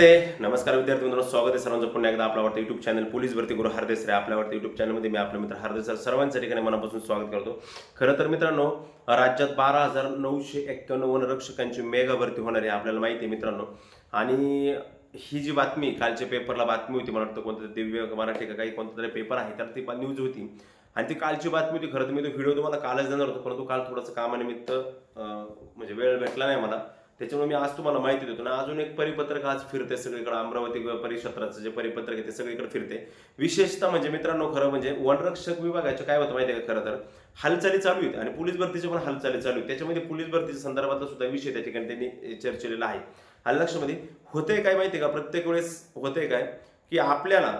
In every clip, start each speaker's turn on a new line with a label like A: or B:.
A: ते नमस्कार विद्यार्थी मित्रांनो स्वागत आहे सर्वांचं पुन्हा एकदा आपला वाटतं युट्यूब चॅनल पोलीस भरती गुरु हरदेस रे. आपल्या वाटतं युट्यूब चॅनलमध्ये मी आपले मित्र हरदेसर सर सर्वांच्या ठिकाणी मनापासून स्वागत करतो. खरं तर मित्रांनो राज्यात बारा हजार नऊशे एक्क्याण्णव वनरक्षकांची मेगा भरती होणार आहे आपल्याला माहिती आहे मित्रांनो. आणि ही जी बातमी कालच्या पेपरला बातमी होती मला वाटतं कोणतं दिव्य मराठी का काही कोणता तरी पेपर आहे तर ती न्यूज होती. आणि ती कालची बातमी होती खरं तर मी तो व्हिडिओ तुम्हाला कालच देणार होतो परंतु काल थोडंसं कामानिमित्त म्हणजे वेळ भेटला नाही मला. त्याच्यामुळे मी आज तुम्हाला माहिती देतो. ना अजून एक परिपत्रक आज फिरते सगळीकडे. अमरावती परिक्षेत्राचं जे परिपत्रक आहे ते सगळीकडे फिरते. विशेषतः म्हणजे मित्रांनो खरं म्हणजे वनरक्षक विभागाचे काय होतं माहिती आहे का खरं तर? हालचाली चालू आहेत आणि पोलीस भरतीच्या पण हालचाली चालू आहेत. त्याच्यामध्ये पोलीस भरतीच्या संदर्भातला सुद्धा विषय त्या ठिकाणी त्यांनी चर्चेलेला आहे. आणि लक्षामध्ये होतंय काय माहिती आहे का? प्रत्येक वेळेस होतंय काय? की आपल्याला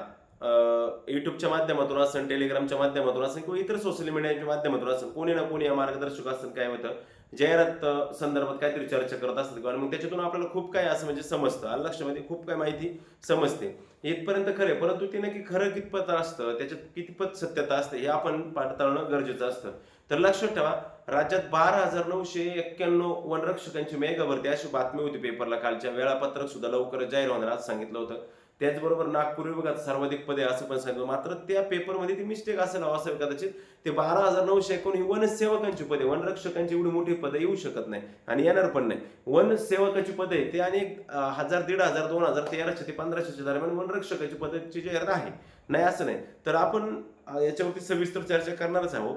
A: युट्यूबच्या माध्यमातून असेल टेलिग्रामच्या माध्यमातून असेल किंवा इतर सोशल मीडियाच्या माध्यमातून असेल कोणी ना कोणी या मार्गदर्शक असेल काय होतं? जाहिरात संदर्भात काहीतरी चर्चा करत असतात किंवा मग त्याच्यातून आपल्याला खूप काय असं म्हणजे समजतं. आणि लक्षामध्ये खूप काय माहिती समजते. इथपर्यंत खरे परंतु ते नक्की खरं कितपत असतं त्याच्यात कितपत सत्यता असते हे आपण पडताळणं गरजेचं असतं. तर लक्षात ठेवा राज्यात बारा हजार नऊशे एक्क्याण्णव वनरक्षकांची मेगा अशी बातमी होती पेपरला कालच्या. वेळापत्रक सुद्धा लवकरच जाहीर होणार आज सांगितलं होतं. त्याचबरोबर नागपूर विभागात सर्वाधिक पदे असं पण सांगितलं. मात्र त्या पेपरमध्ये ती मिस्टेक असेल असेल कदाचित. ते बारा हजार नऊशे एकोण वनसेवकांची पदे वनरक्षकांची एवढी मोठी पदे येऊ शकत नाही आणि येणार पण नाही. वनसेवकाची पदे ते अनेक हजार दीड हजार दोन हजार तेराशे ते पंधराशेच्या दरम्यान वनरक्षकाची पदाची जाहिरात आहे. नाही असं नाही. तर आपण याच्यावरती सविस्तर चर्चा करणारच आहोत.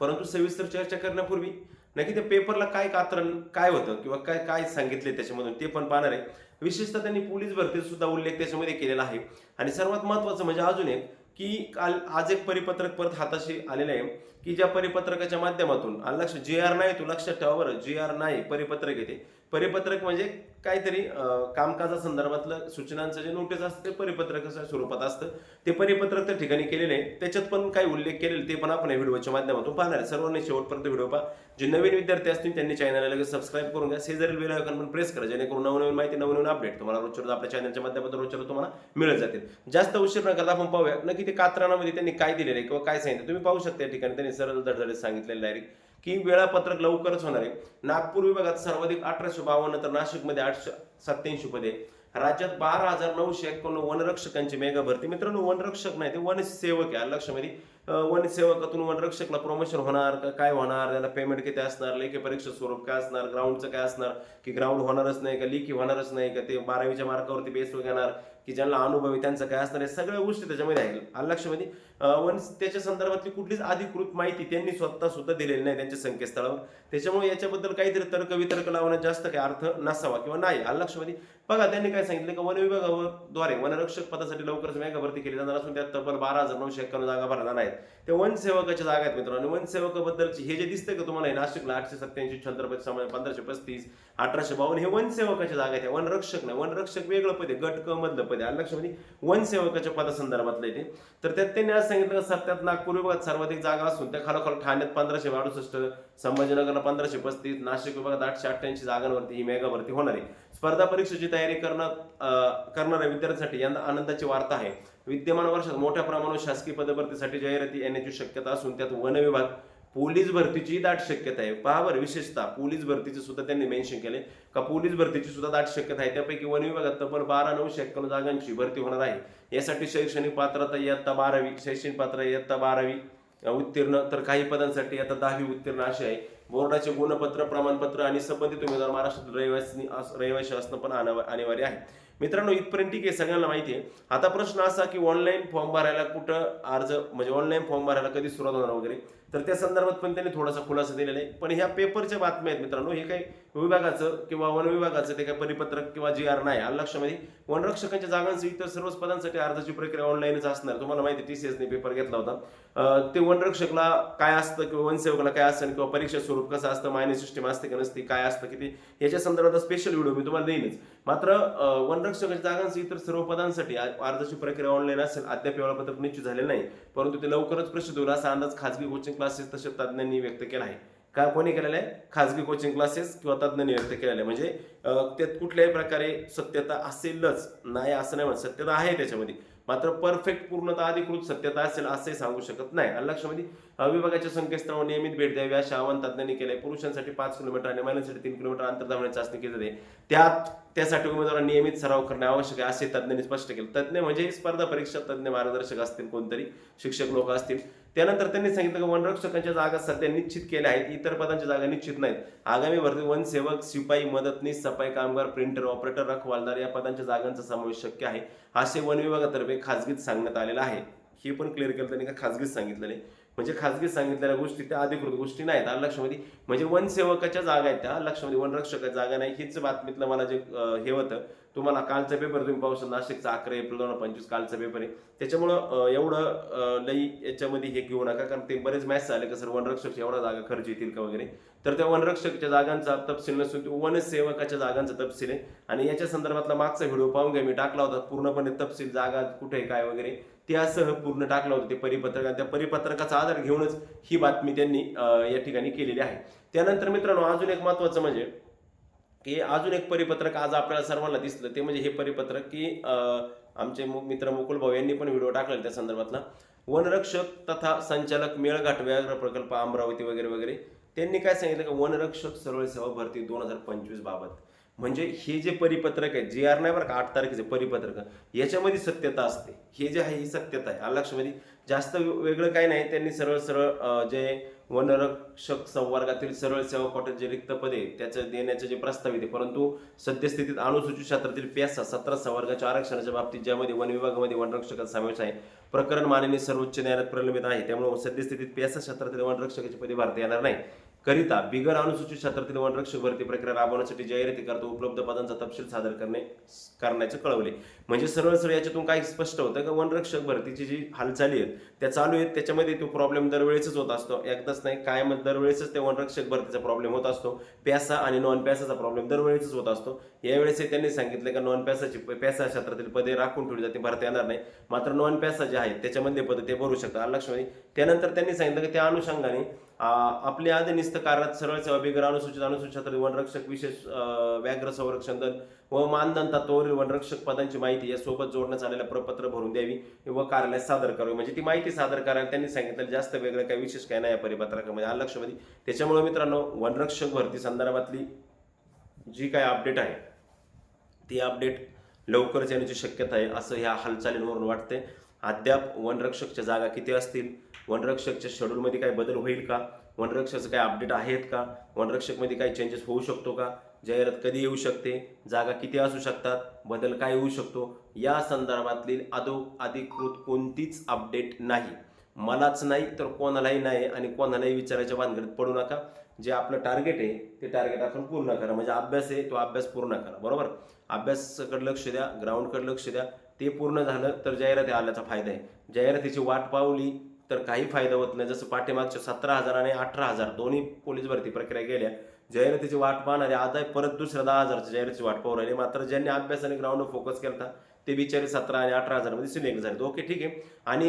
A: परंतु सविस्तर चर्चा करण्यापूर्वी नक्की त्या पेपरला काय कात्रण काय होतं किंवा काय काय सांगितले त्याच्यामधून ते पण पाहणार आहे. विशेषतः त्यांनी पोलीस भरतीचा सुद्धा उल्लेख त्याच्यामध्ये केलेला आहे. आणि सर्वात महत्वाचं म्हणजे अजून एक की काल आज एक परिपत्रक परत हाताशी आलेलं आहे की ज्या परिपत्रकाच्या माध्यमातून लक्ष जे आर नाही तू लक्षात ठेवा बरं जे आर नाही परिपत्रक येते परिपत्रक म्हणजे काहीतरी कामकाजा कामकाजासंदर्भातलं सूचनांचं जे नोटीस असतं ते परिपत्रकाच्या स्वरूपात असतं. ते परिपत्रक त्या ठिकाणी केलेले आहे. त्याच्यात पण काही उल्लेख केलेले ते पण आपण या व्हिडिओच्या माध्यमातून पाहणार आहे. सर्वांनी शेवटपर्यंत व्हिडिओ पहा. जे नवीन विद्यार्थी असतील त्यांनी चॅनलला लगेच सबस्क्राईब करून घ्या. शेजारील बेल आयकॉन पण प्रेस करा जेणेकरून नवनवीन माहिती नवनवीन अपडेट तुम्हाला रोजच्या रोज आपल्या चॅनलच्या माध्यमातून रोजच्या रोज तुम्हाला मिळत जातील. जास्त उशीर न करता आपण पाहूया. नक्की ते कात्रानामध्ये त्यांनी काय दिलेलं आहे किंवा काय सांगितलं तुम्ही पाहू शकता या ठिकाणी त्यांनी सरळ धडधडीत सांगितलेलं डायरेक्ट की वेळापत्रक लवकरच होणार आहे. नागपूर विभागात सर्वाधिक अठराशे बावन्न तर नाशिकमध्ये आठशे सत्याऐंशी पदे. राज्यात बारा हजार नऊशे एक्याण्णव वनरक्षकांची मेगा भरती. मित्रांनो वनरक्षक नाही ते वनसेवक आहे. लक्षामध्ये वनसेवकातून वनरक्षकला प्रमोशन होणार का? काय होणार? त्याला पेमेंट किती असणार? लेखी परीक्षा स्वरूप काय असणार? ग्राउंडचं काय असणार? की ग्राउंड होणारच नाही का? लिखी होणारच नाही का? ते बारावीच्या मार्कावरती बेस घेणार. की ज्यांना अनुभव आहे त्यांचं काय असणार आहे सगळ्या गोष्टी त्याच्यामध्ये आहे आलं लक्षामध्ये म्हणजे, वन त्याच्या संदर्भातली कुठलीच अधिकृत माहिती त्यांनी स्वतः सुद्धा दिलेली नाही त्यांच्या संकेतस्थळावर. त्याच्यामुळे याच्याबद्दल काहीतरी तर्क वितर्क लावण्यात जास्त काही अर्थ नसावा किंवा नाही. आलं लक्षामध्ये म्हणजे, बघा त्यांनी काय सांगितलं की वन विभागाद्वारे वनरक्षक पदासाठी लवकरच मेगा भरती केली जाणार असून त्यात तब्बल बारा हजार नऊशे एक्कावन्न जागा भरणार आहेत. ते वनसेवकाच्या जागा आहेत मित्रांनो. वनसेवकाबद्दलची हे जे दिसतंय का तुम्हाला हे नाशिकला आठशे सत्याऐंशी छत्रपती समाज पंधराशे पस्तीस अठराशे बावन्न हे वनसेवकाच्या जागा आहेत. वनरक्षक नाही. वनरक्षक वेगळं पद आहे. गट क मधलं पद आहे आलं. लक्षामध्ये म्हणजे वनसेवकाच्या पदासंदर्भातलं आहे ते. तर त्यात त्यांनी आज सांगितलं सर सत्यात नागपूर विभागात सर्वाधिक जागा असून त्या खालोखाल ठाण्यात पंधराशे अडुसष्ट संभाजीनगरला पंधराशे पस्तीस नाशिक विभागात आठशे अठ्ठ्याऐंशी जागांवरती ही मेगा भरती होणार आहे. स्पर्धा परीक्षेची तयारी करणार करणाऱ्या विद्यार्थ्यांसाठी यंदा आनंदाची वार्ता आहे. विद्यमान वर्षात मोठ्या प्रमाणावर शासकीय पदभरतीसाठी जाहिराती येण्याची शक्यता असून त्यात वन विभाग पोलीस भरतीची दाट शक्यता आहे. पहा बरं विशेषतः पोलीस भरतीची सुद्धा त्यांनी मेन्शन केले का पोलीस भरतीची सुद्धा दाट शक्यता आहे. त्यापैकी वन विभागात तब्बल बारा नऊशे एक्कावन्न जागांची भरती होणार आहे. यासाठी शैक्षणिक पात्रता इयत्ता बारावी शैक्षणिक पात्रता इयत्ता बारावी उत्तीर्ण तर काही पदांसाठी आता दहावी उत्तीर्ण असे आहे. बोर्डाचे गुणपत्र प्रमाणपत्र आणि संबंधित उमेदवार महाराष्ट्रातील रहिवासी रहिवासी असणं पण अनिवार्य आहे. मित्रांनो इथपर्यंत ठीक आहे सगळ्यांना माहिती आहे. आता प्रश्न असा की ऑनलाईन फॉर्म भरायला कुठं अर्ज म्हणजे ऑनलाईन फॉर्म भरायला कधी सुरुवात होणार वगैरे? तर त्या संदर्भात पण त्यांनी थोडासा खुलासा दिलेला आहे. पण ह्या पेपरच्या बातम्या आहेत मित्रांनो हे काही विभागाचं किंवा वन विभागाचं ते काही परिपत्रक किंवा जी आर नाही आलं लक्षामध्ये वनरक्षकांच्या जागांचं इतर सर्वच पदांसाठी अर्जाची प्रक्रिया ऑनलाईनच असणार. तुम्हाला माहिती टी सी एसने पेपर घेतला होता. ते वनरक्षकला काय असतं किंवा वनसेवकला काय असतं किंवा परीक्षा स्वरूप कसं असतं मायने सिस्टीम असते का नसते काय असतं किती? याच्या संदर्भात स्पेशल व्हिडिओ मी तुम्हाला देईनच. मात्र वनरक्षकांच्या जागांचं इतर सर्व पदांसाठी अर्जाची प्रक्रिया ऑनलाईन असेल अद्याप वेळापत्रक निश्चित झाले नाही. परंतु ते लवकरच प्रसिद्ध होईल असा अंदाज खाजगी कोचिंग क्लासेस तसे तज्ज्ञांनी व्यक्त केला आहे. का कोणी केलेलं आहे? खाजगी कोचिंग क्लासेस किंवा तज्ज्ञांनी व्यक्त केलेलं आहे. म्हणजे त्यात कुठल्याही प्रकारे सत्यता असेलच. नाही असं नाही म्हणत. सत्यता आहे त्याच्यामध्ये. मात्र परफेक्ट पूर्णतः अधिकृत सत्यता असेल असंही सांगू शकत नाही. आणि लक्षामध्ये विभागाच्या संकेतस्थळावर नियमित भेट द्यावी असे आवाहन तज्ज्ञांनी केले पुरुषांसाठी पाच किलोमीटर आणि महिलांसाठी तीन किलोमीटर अंतर धावण्याची चाचणी केली जाते. त्यात त्यासाठी उमेदवारांना नियमित सराव करणे आवश्यक आहे असे तज्ज्ञांनी स्पष्ट केलं. तज्ज्ञ म्हणजे स्पर्धा परीक्षा तज्ज्ञ मार्गदर्शक असतील कोणतरी शिक्षक लोक असतील. त्यानंतर त्यांनी सांगितलं की वनरक्षकांच्या जागा सध्या निश्चित केल्या आहेत इतर पदांच्या जागा निश्चित नाहीत. आगामी भरती वनसेवक शिपाई मदतनीस सफाई कामगार प्रिंटर ऑपरेटर रखवालदार या पदांच्या जागांचा समावेश शक्य आहे. असे वन विभागातर्फे खाजगीत सांगण्यात आलेलं आहे. हे पण क्लिअर केलं त्यांनी का? खासगीत सांगितलेलं आहे. म्हणजे खाजगी सांगितलेल्या गोष्टी त्या अधिकृत गोष्टी नाहीत. आलं लक्षामध्ये म्हणजे वनसेवकाच्या जागा आहेत त्या. लक्षामध्ये वनरक्षकाच्या जागा नाही. हीच बातमीतलं मला जे हे होतं. तुम्हाला कालचा पेपर तुम्ही पाहू शकता. नाशिकचा अकरा एप्रिल दोन हजार पंचवीस कालचा पेपर आहे. त्याच्यामुळं एवढं लई याच्यामध्ये हे घेऊ नका. कारण ते बरेच मॅच आले का सर वनरक्षक एवढा जागा खर्च येतील का वगैरे. तर त्या वनरक्षकच्या जागांचा तपशील नसून ते वनसेवकाच्या जागांचा तपशील आहे. आणि याच्या संदर्भातला मागचा व्हिडिओ पाहून घ्या. मी टाकला होता. पूर्णपणे तपशील जागा कुठे आहे, काय वगैरे. त्यासह पूर्ण टाकलं होतं ते परिपत्रक आणि त्या परिपत्रकाचा आधार घेऊनच ही बातमी त्यांनी या ठिकाणी केलेली आहे. त्यानंतर मित्रांनो अजून एक महत्वाचं म्हणजे की अजून एक परिपत्रक आज आपल्याला सर्वांना दिसलं ते म्हणजे हे परिपत्रक की आमचे मु- मित्र मुकुल भाऊ यांनी पण व्हिडिओ टाकलेला त्या संदर्भातला. वनरक्षक तथा संचालक मेळघाट व्याघ्र प्रकल्प अमरावती वगैरे वगैरे. त्यांनी काय सांगितलं की वनरक्षक सरळ सेवा भरती दोन हजार पंचवीस बाबत. म्हणजे हे जे परिपत्रक आहे जी आर नाही बरं का आठ तारखेचे परिपत्रक. याच्यामध्ये सत्यता असते. हे जे आहे ही सत्यता आहे. आलक्षमध्ये जास्त वेगळं काही नाही. त्यांनी सरळ सरळ जे वनरक्षक संवर्गातील सरळ सेवा क्वार्टर जे रिक्त पदे त्याचं देण्याचे जे प्रस्तावित आहे परंतु सद्यस्थितीत अनुसूचित क्षेत्रातील प्यासा सतरा संवर्गाच्या आरक्षणाच्या बाबतीत ज्यामध्ये वन विभागामध्ये वनरक्षकाचा समावेश आहे प्रकरण माननीय सर्वोच्च न्यायालयात प्रलंबित आहे. त्यामुळे सद्यस्थितीत प्यासा क्षेत्रातील वनरक्षकाची पदे भरता येणार नाही. करिता बिगर अनुसूचित क्षेत्रातील वनरक्षक भरती प्रक्रिया राबवण्यासाठी जाहिराती करता उपलब्ध पदांचा तपशील सादर करणे करण्याचे कळवले. म्हणजे सरळ सरळ याच्यातून काय स्पष्ट होतं का? वनरक्षक भरतीची जी हालचाली आहेत त्या चालू आहेत. त्याच्यामध्ये तो प्रॉब्लेम दरवेळेसच होत असतो. एकदाच नाही कायम दरवेळेसच ते वनरक्षक भरतीचा प्रॉब्लेम होत असतो. प्यासा आणि नॉन प्यासाचा प्रॉब्लेम दरवेळेसच होत असतो. यावेळेसही त्यांनी सांगितलं का नॉन प्यासाची प्यासा क्षेत्रातील पदे राखून ठेवली जाते भरता येणार नाही. मात्र नॉन प्यासा जे आहेत त्याच्यामध्ये पदे ते भरू शकतात. लक्षमध्ये त्यानंतर त्यांनी सांगितलं की त्या अनुषंगाने आपले आपल्या आधीनिस्त कार्यात सरळ सेवा बिगर अनुसूचित अनुसूचित वनरक्षक विशेष व्याघ्र संरक्षण दल व मानधन तत्वावरील वनरक्षक पदांची माहिती यासोबत जोडण्यात आलेलं प्रपत्र भरून द्यावी व कार्यालयात सादर करावी. म्हणजे ती माहिती सादर करायला त्यांनी सांगितलं जास्त वेगळं काही विशेष काय नाही या परिपत्रकामध्ये. आलं लक्षमध्ये त्याच्यामुळे मित्रांनो वनरक्षक भरती संदर्भातली जी काय अपडेट आहे ती अपडेट लवकरच येण्याची शक्यता आहे असं ह्या हालचालींवरून वाटते अद्याप वनरक्षकच्या जागा किती असतील वनरक्षकच्या शेड्यूलमध्ये काही बदल होईल का? वनरक्षकचं काही अपडेट आहेत का? वनरक्षकमध्ये काही चेंजेस होऊ शकतो का? जाहिरात कधी येऊ शकते? जागा किती असू शकतात? बदल काय होऊ शकतो? या संदर्भातली आदो अधिकृत कोणतीच अपडेट नाही. मलाच नाही तर कोणालाही नाही आणि कोणालाही विचारायच्या भानगडीत पडू नका. जे आपलं टार्गेट आहे ते टार्गेट आपण पूर्ण करा. म्हणजे अभ्यास आहे तो अभ्यास पूर्ण करा. बरोबर? अभ्यासाकडे लक्ष द्या ग्राउंडकडे लक्ष द्या. ते पूर्ण झालं तर जाहिराती आल्याचा फायदा आहे. जाहिरातीची वाट पावली तर काही फायदा होत नाही. जसं पाठीमागच्या सतरा हजार आणि अठरा हजार दोन्ही पोलीस भरती प्रक्रिया गेल्या जाहिरातीची वाट पाहणारे आता परत दुसऱ्या दहा हजारच्या जाहिरातीची वाट पाहू राहिली. मात्र ज्यांनी अभ्यास आणि ग्राउंडवर फोकस केला ते बिचारे सतरा आणि अठरा हजारमध्ये सिलेक्ट झाले ओके ठीक आहे. आणि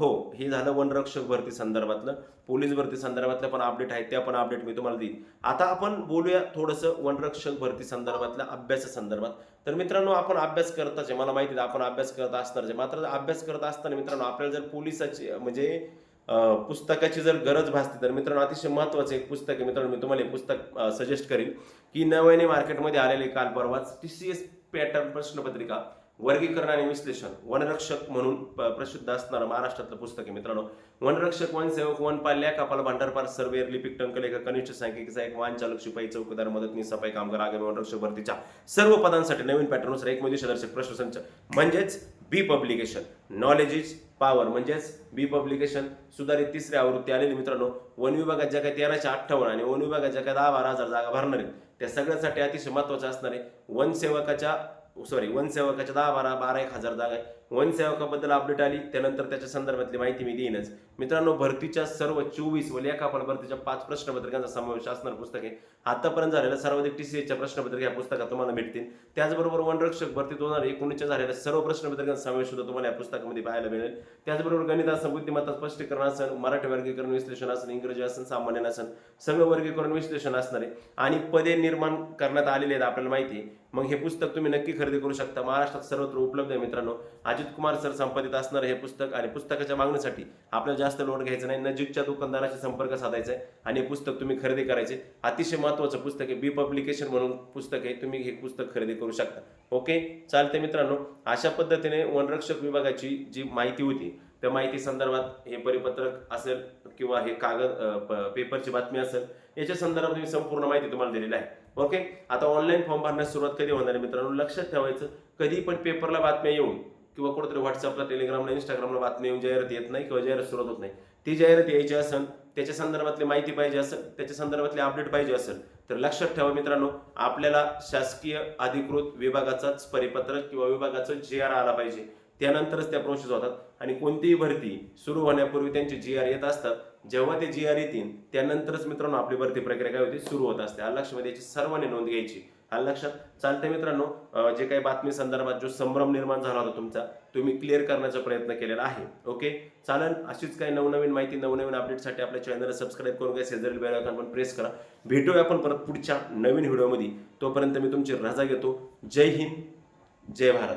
A: हो हे झालं वनरक्षक भरती संदर्भातलं पोलीस भरती संदर्भातलं पण अपडेट आहे त्या पण अपडेट मी तुम्हाला देईन. आता आपण बोलूया थोडंसं वनरक्षक भरती संदर्भातल्या अभ्यासा संदर्भात. तर मित्रांनो आपण अभ्यास करताच आहे मला माहिती आहे आपण अभ्यास करत असणार मात्र अभ्यास करत असताना मित्रांनो आपल्याला जर पोलिसाची म्हणजे पुस्तकाची जर गरज भासते तर मित्रांनो अतिशय महत्वाचं एक पुस्तक आहे. मित्रांनो मी तुम्हाला हे पुस्तक सजेस्ट करेन की नव्याने मार्केटमध्ये आलेले काल परवाच टी सी एस पॅटर्न प्रश्नपत्रिका वर्गीकरण आणि विश्लेषण वनरक्षक म्हणून प्रसिद्ध असणारं महाराष्ट्रातलं पुस्तक आहे. मित्रांनो वनरक्षक वनसेवक वनपाल्या कपाल भांडारपार सर्वेअर लिपिक टंकलेखा कनिष्ठ सांख्यिकीचा एक वाहन चालक शिपाई चौकदार मदतनीस सफाई कामगार आगामी वनरक्षक भरतीच्या सर्व पदांसाठी नवीन पॅटर्ननुसार एक दर्शक प्रश्नसंच. म्हणजेच B publication knowledge is power म्हणजेच बी पब्लिकेशन सुधारित तिसरी आवृत्ती आलेली मित्रांनो. वन विभागात ज्या काही तेराशे अठ्ठावन्न आणि वन विभागात ज्या काही दहा बारा हजार जागा भरणार आहेत त्या सगळ्यासाठी अतिशय महत्वाचं असणार आहे. वनसेवकाच्या सॉरी वनसेवकाच्या दहा बारा बारा एक हजार जागा आहे. वनसेवकाबद्दल अपडेट आली त्यानंतर त्याच्या संदर्भातली माहिती मी देईनच. मित्रांनो भरतीच्या सर्व चोवीस व लेखापाल भरतीच्या पाच प्रश्नपत्रिकांचा समावेश असणार पुस्तक आहे. आतापर्यंत झालेल्या सर्वाधिक टी सी एच्या प्रश्नपत्रिका या पुस्तकात तुम्हाला भेटतील. त्याचबरोबर वनरक्षक भरती दोन हजार एकोणीसच्या झालेल्या सर्व प्रश्नपत्रिकांचा समावेश सुद्धा तुम्हाला या पुस्तकामध्ये पाहायला मिळेल. त्याचबरोबर गणित बुद्धिमत्ता स्पष्टीकरण असेल मराठी वर्गीकरण विश्लेषण असेल इंग्रजी असेल सामान्य असेल सगळं वर्गीकरण विश्लेषण असणार आहे. आणि पदे निर्माण करण्यात आलेले आहेत आपल्याला माहिती आहे. मग हे पुस्तक तुम्ही नक्की खरेदी करू शकता. महाराष्ट्रात सर्वत्र उपलब्ध आहे मित्रांनो. अजित कुमार सर संपादित असणार हे पुस्तक आणि पुस्तकाच्या मागणीसाठी आपल्याला जास्त लोड घ्यायचं नाही. नजीकच्या दुकानदाराशी संपर्क साधायचा आहे आणि हे पुस्तक तुम्ही खरेदी करायचे. अतिशय महत्त्वाचं पुस्तक आहे. बी पब्लिकेशन म्हणून पुस्तक आहे. तुम्ही हे पुस्तक खरेदी करू शकता. ओके? चालते मित्रांनो. अशा पद्धतीने वनरक्षक विभागाची जी माहिती होती त्या माहिती संदर्भात हे परिपत्रक असेल किंवा हे कागद प- पेपरची बातमी असेल याच्या संदर्भात मी संपूर्ण माहिती तुम्हाला दिलेली आहे. ओके आता ऑनलाईन फॉर्म भरण्यास सुरुवात कधी होणार आहे मित्रांनो? लक्षात ठेवायचं कधी पण पेपरला बातम्या येऊन किंवा कुठेतरी व्हॉट्सअपला टेलिग्रामला इंस्टाग्रामला बातमी येऊन जाहिरात येत नाही किंवा जाहिरात सुरुवात होत नाही. ती जाहिरात यायची असेल त्याच्या संदर्भातली माहिती पाहिजे असेल त्याच्या संदर्भातली अपडेट पाहिजे असेल तर लक्षात ठेवा मित्रांनो आपल्याला शासकीय अधिकृत विभागाचाच परिपत्रक किंवा विभागाचं जी आर आला पाहिजे. त्यानंतरच त्या प्रोसेस होतात. आणि कोणतीही भरती सुरू होण्यापूर्वी त्यांचे जी आर येत असतात. जेव्हा ते जी आर येतील त्यानंतरच मित्रांनो आपली भरती प्रक्रिया काय होती? सुरू होत असते. आलं लक्षामध्ये याची सर्वांनी नोंद घ्यायची. आलं लक्षात चालते मित्रांनो. जे काही बातमी संदर्भात जो संभ्रम निर्माण झाला होता तुमचा तुम्ही क्लिअर करण्याचा प्रयत्न केलेला आहे. ओके चालन अशीच काही नवनवीन माहिती नवनवीन अपडेटसाठी आपल्या चॅनलला सबस्क्राईब करून घ्या. शेजारील बेल आयकॉन पण प्रेस करा. भेटूया आपण परत पुढच्या नवीन व्हिडिओमध्ये तोपर्यंत मी तुमची रजा घेतो. जय हिंद जय भारत.